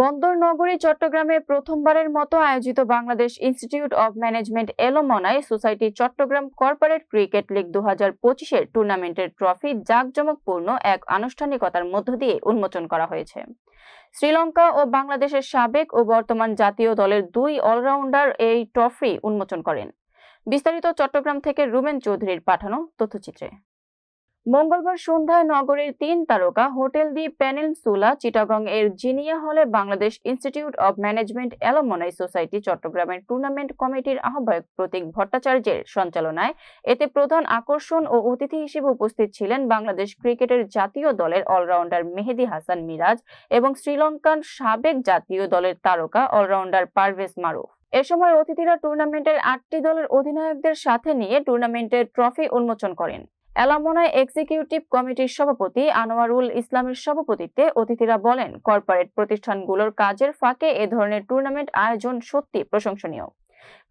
বন্দর নগরী চট্টগ্রামে প্রথমবারের মতো আয়োজিত Bangladesh institute of management alumni society Chattogram corporate cricket league দু হাজার পঁচিশের টুর্নামেন্টের ট্রফি জাঁকজমকপূর্ণ এক আনুষ্ঠানিকতার মধ্য দিয়ে উন্মোচন করা হয়েছে। শ্রীলঙ্কা ও বাংলাদেশের সাবেক ও বর্তমান জাতীয় দলের দুই অলরাউন্ডার এই ট্রফি উন্মোচন করেন। বিস্তারিত চট্টগ্রাম থেকে রুমেন চৌধুরীর পাঠানো তথ্যচিত্রে। মঙ্গলবার সন্ধ্যায় নগরীর তিন তারকা হোটেল দি পেনিনসুলা চিটাগং এর জিনিয়া হলে Bangladesh institute of management alumni society চট্টগ্রামের টুর্নামেন্ট কমিটির আহ্বায়ক প্রতীক ভট্টাচার্যের সঞ্চালনায়। এতে প্রধান আকর্ষণ ও অতিথি হিসেবে উপস্থিত ছিলেন বাংলাদেশ ক্রিকেটের জাতীয় দলের অলরাউন্ডার মেহেদি হাসান মিরাজ এবং শ্রীলঙ্কান সাবেক জাতীয় দলের তারকা অলরাউন্ডার পারভেজ মারুফ। এ সময় অতিথিরা টুর্নামেন্টের আটটি দলের অধিনায়কদের সাথে নিয়ে টুর্নামেন্টের ট্রফি উন্মোচন করেন। অ্যালামোনাই এক্সিকিউটিভ কমিটির সভাপতি আনোয়ারুল ইসলামের সভাপতিত্বে অতিথিরা বলেন, কর্পোরেট প্রতিষ্ঠানগুলোর কাজের ফাঁকে এ ধরনের টুর্নামেন্ট আয়োজন সত্যি প্রশংসনীয়।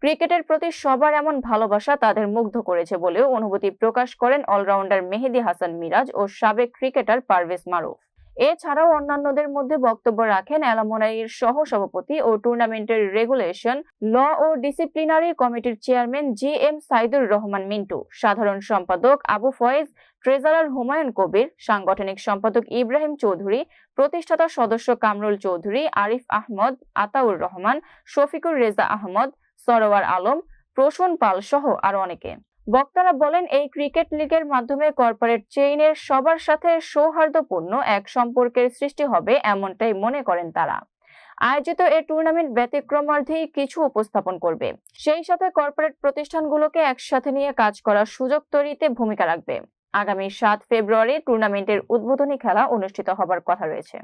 ক্রিকেটের প্রতি সবার এমন ভালোবাসা তাদের মুগ্ধ করেছে বলেও অনুভূতি প্রকাশ করেন অলরাউন্ডার মেহেদি হাসান মিরাজ ও সাবেক ক্রিকেটার পারভেজ মারুফ। এছাড়াও অন্যান্যদের মধ্যে বক্তব্য রাখেন অ্যালামোনাইয়ের সহ সভাপতি ও টুর্নামেন্টের রেগুলেশন, ল ও ডিসিপ্লিনারি কমিটির chairman G M Saidur Rahman Mintu, সাধারণ সম্পাদক আবু ফয়েজ, ট্রেজারার হুমায়ুন কবির, সাংগঠনিক সম্পাদক ইব্রাহিম চৌধুরী, প্রতিষ্ঠাতা সদস্য কামরুল চৌধুরী, আরিফ আহমদ, আতাউর রহমান, শফিকুর রেজা আহমদ, সরোয়ার আলম, প্রসূন পাল সহ আরও অনেকে। বক্তারা বলেন, এই ক্রিকেট লিগের মাধ্যমে কর্পোরেট চেইনের সবার সাথে সৌহার্দ্যপূর্ণ এক সম্পর্কের সৃষ্টি হবে এমনটাই মনে করেন তারা। আয়োজিত এই টুর্নামেন্ট ব্যতিক্রমার্ধেই কিছু উপস্থাপন করবে। সেই সাথে কর্পোরেট প্রতিষ্ঠানগুলোকে একসাথে নিয়ে কাজ করার সুযোগ তৈরিতে ভূমিকা রাখবে। আগামী সাত ফেব্রুয়ারি টুর্নামেন্টের উদ্বোধনী খেলা অনুষ্ঠিত হবার কথা রয়েছে।